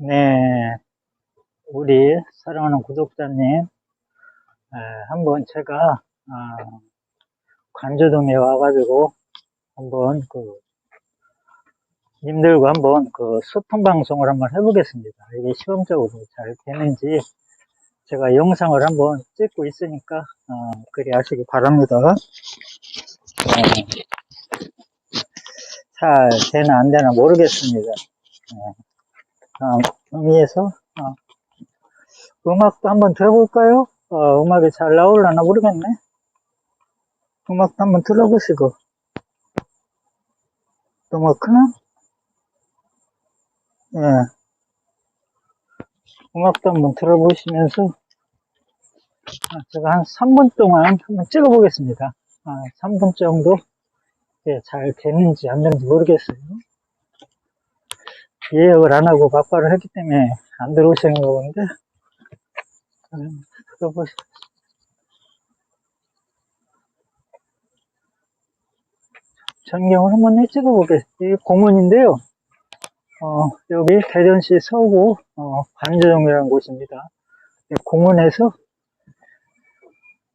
네, 우리 사랑하는 구독자님, 에, 한번 제가 아, 관주동에 와가지고 한번 그 님들과 한번 그 소통 방송을 한번 해보겠습니다. 이게 시험적으로 잘 되는지 제가 영상을 한번 찍고 있으니까 어, 그리 아시기 바랍니다. 네, 잘 되나 안 되나 모르겠습니다. 네. 다음 의미에서 어, 음악도 한번 들어볼까요? 어, 음악이 잘 나올라나 모르겠네. 음악도 한번 들어보시고 너무 크나? 예. 음악도 한번 들어보시면서 아, 제가 한 3분 동안 한번 찍어 보겠습니다. 아, 3분 정도 예, 잘 되는지 안 되는지 모르겠어요. 예약을 안 하고 막바를 했기 때문에 안 들어오시는 거 본데 음, 들어보시 전경을 한번 해 찍어 보겠습니다. 이게 공원인데요. 어, 여기 대전시 서구 어, 관저정이라는 곳입니다. 이 공원에서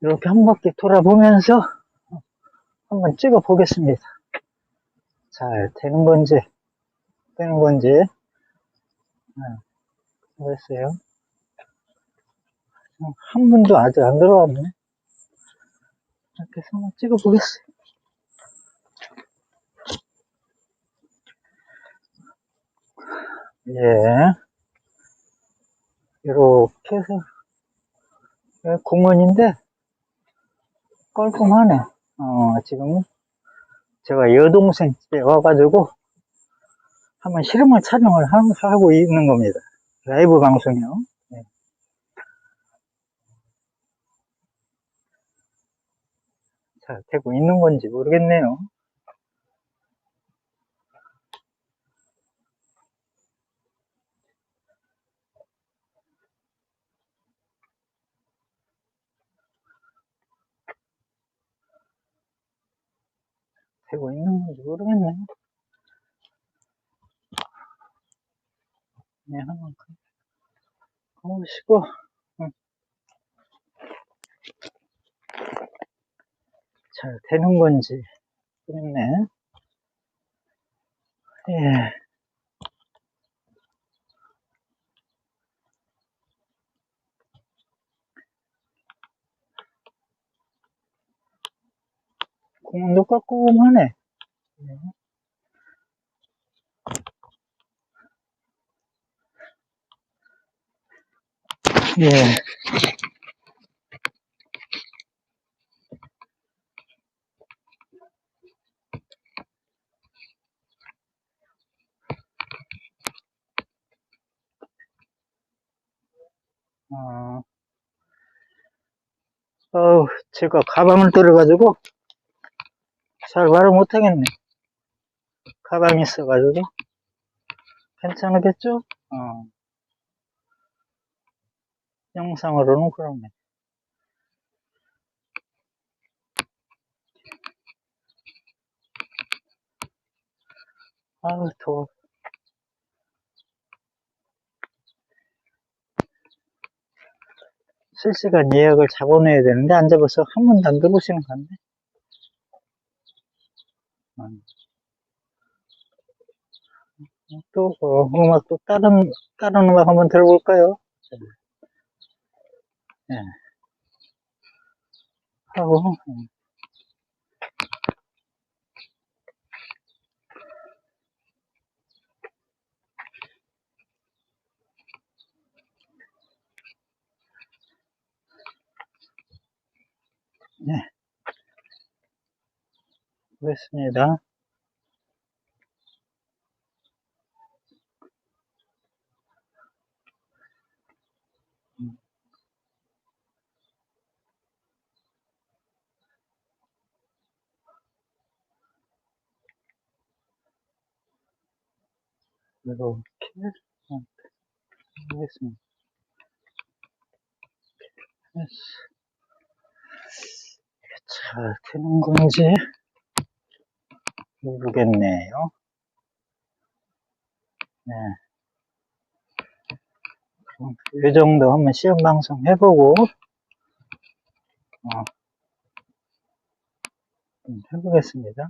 이렇게 한 바퀴 돌아보면서 한번 찍어 보겠습니다. 잘 되는 건지 되는 건지 네, 모르겠어요. 한 분도 아직 안 들어왔네. 이렇게 해서 한번 찍어 보겠어요. 예. 이렇게 해서 공원인데 깔끔하네. 어, 지금 제가 여동생 집에 와가지고 한번 실험을 촬영을 하- 하고 있는 겁니다. 라이브 방송이요. 네. 잘 되고 있는 건지 모르겠네요. 되고 있는 건지 모르겠네. 네, 한번 가보시고, 응. 잘 되는 건지 모르겠네. 예. 공원도 깔끔하네. 네. 예. 어, 어우, 제가 가방을 들어가지고 잘 말을 못하겠네. 가방이 있어가지고. 괜찮겠죠? 어. 영상으로는 그러네. 아우, 더워. 실시간 예약을 잡아놔야 되는데, 안 잡아서 한 번도 안 들어오시는 것 같네. 음. 또, 어, 음악 또 다른, 다른 음악 한번 들어볼까요? 예. 하고, 음. 네. 그렇습니다. 이렇게, 어, 하겠습니다. 잘 되는 건지 모르겠네요. 네. 이 정도 한번 시험 방송 해보고, 어, 좀 해보겠습니다.